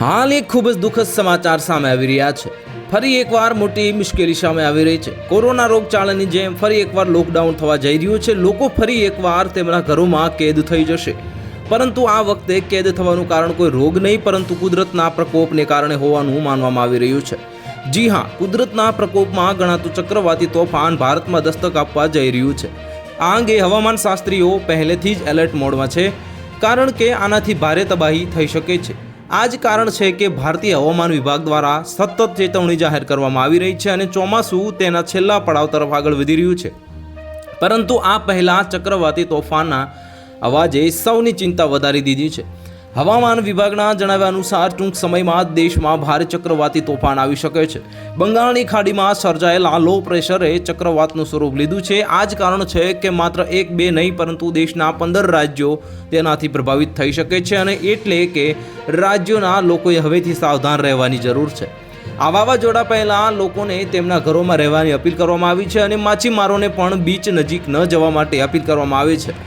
હાલ એક ખૂબ જ દુઃખદ સમાચાર સામે આવી રહ્યા છે. ફરી એકવાર મોટી મુશ્કેલી સામે આવી રહી છે. કોરોના રોગચાળાની જેમ ફરી એકવાર લોકડાઉન થવા જઈ રહ્યું છે. લોકો ફરી એકવાર તેમના ઘરોમાં કેદ થઈ જશે. પરંતુ આ વખતે કેદ થવાનું કારણ કોઈ રોગ નહીં, પરંતુ કુદરતના પ્રકોપને કારણે હોવાનું માનવામાં આવી રહ્યું છે. જી હા, કુદરતના પ્રકોપમાં ગણાતું ચક્રવાતી તોફાન ભારતમાં દસ્તક આપવા જઈ રહ્યું છે. આ અંગે હવામાન શાસ્ત્રીઓ પહેલેથી જ એલર્ટ મોડમાં છે, કારણ કે આનાથી ભારે તબાહી થઈ શકે છે. આ જ કારણ છે કે ભારતીય હવામાન વિભાગ દ્વારા સતત ચેતવણી જાહેર કરવામાં આવી રહી છે અને ચોમાસું તેના છેલ્લા પડાવ તરફ આગળ વધી રહ્યું છે. પરંતુ આ પહેલાં ચક્રવાતી તોફાનના અવાજે સૌની ચિંતા વધારી દીધી છે. હવામાન વિભાગના જણાવ્યા અનુસાર ટૂંક સમયમાં દેશમાં ભારે ચક્રવાતી તોફાન આવી શકે છે. બંગાળની ખાડીમાં સર્જાયેલા લો પ્રેશરે ચક્રવાતનું સ્વરૂપ લીધું છે. આ જ કારણ છે કે માત્ર એક બે નહીં, પરંતુ દેશના પંદર રાજ્યો તેનાથી પ્રભાવિત થઈ શકે છે અને એટલે કે રાજ્યોના લોકોએ હવેથી સાવધાન રહેવાની જરૂર છે. આ વાવાઝોડા પહેલાં લોકોને તેમના ઘરોમાં રહેવાની અપીલ કરવામાં આવી છે અને માછીમારોને પણ બીચ નજીક ન જવા માટે અપીલ કરવામાં આવી છે.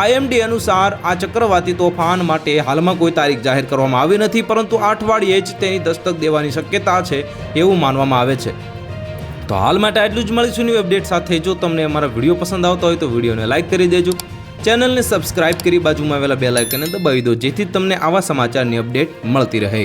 આઈએમડી અનુસાર આ ચક્રવાતી તોફાન માટે હાલમાં કોઈ તારીખ જાહેર કરવામાં આવી નથી, પરંતુ અઠવાડિયે જ તેની દસ્તક દેવાની શક્યતા છે એવું માનવામાં આવે છે. તો હાલ માટે આટલું જ મળીશું ન્યૂ અપડેટ સાથે. જો તમને અમારા વીડિયો પસંદ આવતો હોય તો વિડીયોને લાઇક કરી દેજો. ચેનલને સબસ્ક્રાઇબ કરી બાજુમાં આવેલા બે લાઇકને દબાવી દો, જેથી તમને આવા સમાચારની અપડેટ મળતી રહે.